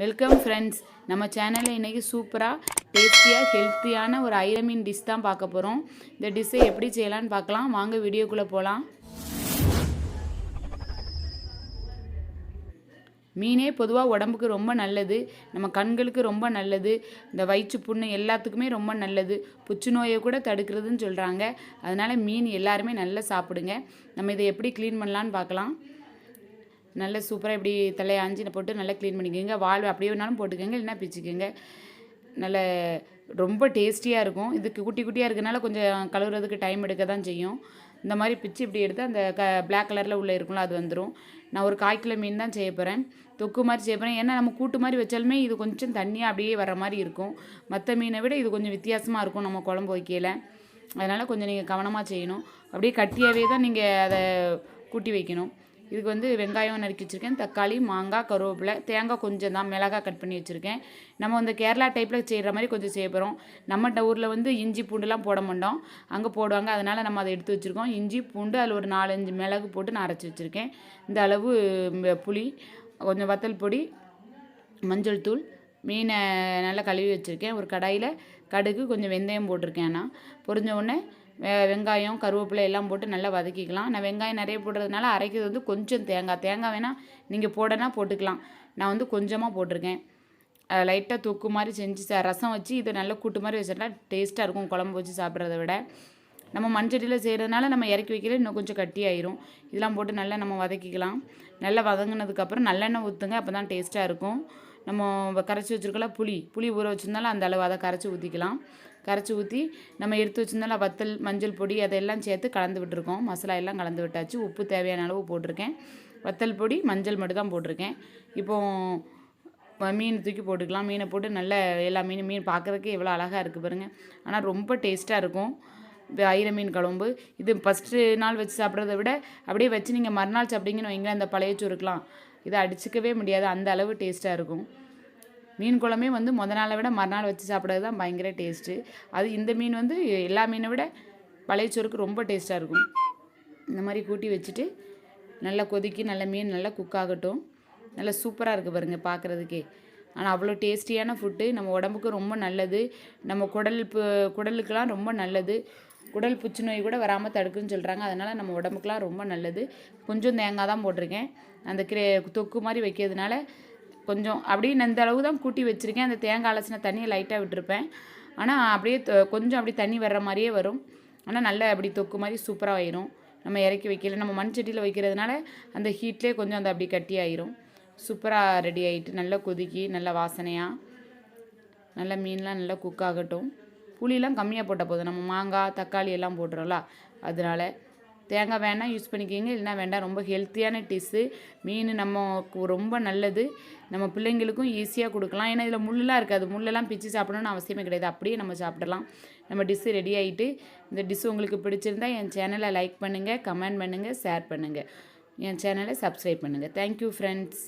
Welcome friends நம்ம சேனலில் இன்றைக்கி சூப்பராக டேஸ்டியாக ஹெல்த்தியான ஒரு ஐரமீன் டிஷ் தான் பார்க்க போகிறோம் இந்த டிஷ்ஷை எப்படி செய்யலான்னு பார்க்கலாம். வாங்க வீடியோக்குள்ளே போகலாம் மீனே பொதுவாக உடம்புக்கு ரொம்ப நல்லது. நம்ம கண்களுக்கு ரொம்ப நல்லது. இந்த வயிற்று புண்ணு எல்லாத்துக்குமே ரொம்ப நல்லது. புற்றுநோயை கூட தடுக்கிறதுன்னு சொல்கிறாங்க அதனால் மீன் எல்லாருமே நல்லா சாப்பிடுங்க. நம்ம இதை எப்படி க்ளீன் பண்ணலான்னு பார்க்கலாம். நல்ல சூப்பராக இப்படி தலையை ஆஞ்சினை போட்டு நல்லா க்ளீன் பண்ணிக்கோங்க. வால் அப்படியே வேணாலும் போட்டுக்கோங்க இல்லைன்னா பிச்சுக்கோங்க. நல்ல ரொம்ப டேஸ்டியாக இருக்கும். இதுக்கு குட்டி குட்டியாக இருக்கனால கொஞ்சம் கழுவுறதுக்கு டைம் எடுக்க தான் செய்யும். இந்த மாதிரி பிச்சு இப்படி எடுத்து அந்த க பிளாக் கலரில் உள்ளே இருக்கும்ல அது வந்துடும் நான் ஒரு கால் கிலோ மீன் தான் செய்ய போகிறேன் தொக்கு மாதிரி செய்ய போகிறேன் ஏன்னா நம்ம கூட்டு மாதிரி வச்சாலுமே இது கொஞ்சம் தண்ணியாக அப்படியே வர மாதிரி இருக்கும். மற்ற மீனை விட இது கொஞ்சம் வித்தியாசமாக இருக்கும் நம்ம குழம்பு வைக்கையில். அதனால் கொஞ்சம் நீங்கள் கவனமாக செய்யணும். அப்படியே கட்டியாகவே தான் நீங்கள் அதை கூட்டி வைக்கணும். இதுக்கு வந்து வெங்காயம் நறுக்கி வச்சுருக்கேன் தக்காளி மாங்காய் கருவேப்பிலை தேங்காய் கொஞ்சம் தான் மிளகாய் கட் பண்ணி வச்சுருக்கேன். நம்ம அந்த கேரளா டைப்பில் செய்கிற மாதிரி கொஞ்சம் செய்ய போகிறோம் நம்ம ஊரில் வந்து இஞ்சி பூண்டுலாம் போட மாட்டோம். அங்கே போடுவாங்க அதனால் நம்ம அதை எடுத்து வச்சுருக்கோம். இஞ்சி பூண்டு அதில் ஒரு நாலஞ்சு மிளகு போட்டு நான் அரைச்சி வச்சுருக்கேன். இந்த அளவு புளி கொஞ்சம் வத்தல் பொடி மஞ்சள் தூள் மீனை நல்லா கழுவி வச்சுருக்கேன். ஒரு கடாயில் கடுகு கொஞ்சம் வெந்தயம் போட்டிருக்கேன் நான். பொரிஞ்ச உடனே வெங்காயம் கருவேப்பிலை எல்லாம் போட்டு நல்லா வதக்கிக்கலாம். நான் வெங்காயம் நிறைய போடுறதுனால அரைக்கிறது வந்து கொஞ்சம் தேங்காய். தேங்காய் வேணால் நீங்கள் போடனா போட்டுக்கலாம். நான் வந்து கொஞ்சமாக போட்டிருக்கேன். லைட்டாக தொக்கு மாதிரி செஞ்சு ரசம் வச்சு இதை நல்லா கூட்டு மாதிரி வச்சுட்டா டேஸ்ட்டாக இருக்கும் குழம்பு வச்சு சாப்பிட்றத விட. நம்ம மண்சட்டியில் செய்கிறதுனால நம்ம இறக்கி வைக்கல இன்னும் கொஞ்சம் கட்டி ஆயிரும் இதெல்லாம் போட்டு நல்லா நம்ம வதக்கிக்கலாம். நல்லா வதங்கினதுக்கப்புறம் நல்லெண்ணெய் ஊற்றுங்க அப்போ தான் டேஸ்ட்டாக இருக்கும். நம்ம கரைச்சி வச்சுருக்கலாம் புளி. புளி ஊற வச்சுருந்தாலும் அந்த அளவு அதை கரைச்சி ஊற்றிக்கலாம் கரைச்சி ஊற்றி நம்ம எடுத்து வச்சுருந்தாலும் வத்தல் மஞ்சள் பொடி அதெல்லாம் சேர்த்து கலந்து விட்டுருக்கோம். மசாலா எல்லாம் கலந்து விட்டாச்சு. உப்பு தேவையான அளவு போட்டிருக்கேன். வத்தல் பொடி மஞ்சள் மட்டும் தான் போட்டிருக்கேன் இப்போது மீன் தூக்கி போட்டுக்கலாம். மீனை போட்டு நல்ல எல்லா மீன் மீன் பார்க்குறதுக்கு எவ்வளோ அழகாக இருக்குது பாருங்கள் ஆனால் ரொம்ப டேஸ்ட்டாக இருக்கும். ஐர மீன் குழம்பு. இது ஃபஸ்ட்டு நாள் வச்சு சாப்பிட்றத விட அப்படியே வச்சு நீங்கள் மறுநாள் சாப்பிட்டீங்கன்னு வைங்களேன் அந்த பழைய சோறுக்கலாம் இதை அடிச்சிக்கவே முடியாது. அந்த அளவு டேஸ்ட்டாக இருக்கும். மீன் குழம்பே வந்து முத நாளை விட மறுநாள் வச்சு சாப்பிட்றது தான் பயங்கர டேஸ்ட்டு அது இந்த மீன் வந்து எல்லா மீனை விட பழைய சோறுக்கு ரொம்ப டேஸ்ட்டாக இருக்கும். இந்த மாதிரி கூட்டி வச்சுட்டு நல்லா கொதிக்கி நல்ல மீன் நல்லா குக் ஆகட்டும். நல்லா சூப்பராக இருக்குது பாருங்கள் பார்க்குறதுக்கே ஆனால் அவ்வளோ டேஸ்டியான ஃபுட்டு நம்ம உடம்புக்கு ரொம்ப நல்லது. நம்ம குடல் குடலுக்கெலாம் ரொம்ப நல்லது. குடல் புற்றுநோய் கூட வராமல் தடுக்குன்னு சொல்கிறாங்க அதனால் நம்ம உடம்புக்கெலாம் ரொம்ப நல்லது. கொஞ்சம் தேங்காய் தான் போட்டிருக்கேன். அந்த கிரே தொக்கு மாதிரி வைக்கிறதுனால கொஞ்சம் அப்படியே இந்த அளவு தான் கூட்டி வச்சுருக்கேன். அந்த தேங்காய் அலசின தண்ணியை லைட்டாக விட்டுருப்பேன். ஆனால் அப்படியே கொஞ்சம் அப்படி தண்ணி வர்ற மாதிரியே வரும். ஆனால் நல்லா அப்படி தொக்கு மாதிரி சூப்பராக ஆயிரும். நம்ம இறக்கி வைக்கல நம்ம மண் சட்டியில் வைக்கிறதுனால அந்த ஹீட்லேயே கொஞ்சம் அந்த அப்படி கட்டி ஆயிரும். சூப்பராக ரெடி ஆகிட்டு நல்லா கொதிக்கி நல்லா வாசனையாக நல்லா மீன்லாம் நல்லா குக் ஆகட்டும். புளியெலாம் கம்மியாக போட்டால் போதும். நம்ம மாங்காய் தக்காளி எல்லாம் போட்டுறோம்ல அதனால தேங்காய் வேணால் யூஸ் பண்ணிக்கிங்க இல்லைனா வேண்டாம். ரொம்ப ஹெல்த்தியான டிஷ்ஷு. மீன் நம்ம ரொம்ப நல்லது. நம்ம பிள்ளைங்களுக்கும் ஈஸியாக கொடுக்கலாம். ஏன்னா இதில் முள்ளெலாம் இருக்காது. முள்ளெல்லாம் பிச்சு சாப்பிடணும்னு அவசியமே கிடையாது. அப்படியே நம்ம சாப்பிடலாம். நம்ம டிஷ்ஷு ரெடி ஆகிட்டு இந்த டிஷ்ஷு உங்களுக்கு பிடிச்சிருந்தா என் சேனலை லைக் பண்ணுங்கள் கமெண்ட் பண்ணுங்கள் ஷேர் பண்ணுங்கள் என் சேனலை சப்ஸ்கிரைப் பண்ணுங்கள் தேங்க்யூ ஃப்ரெண்ட்ஸ்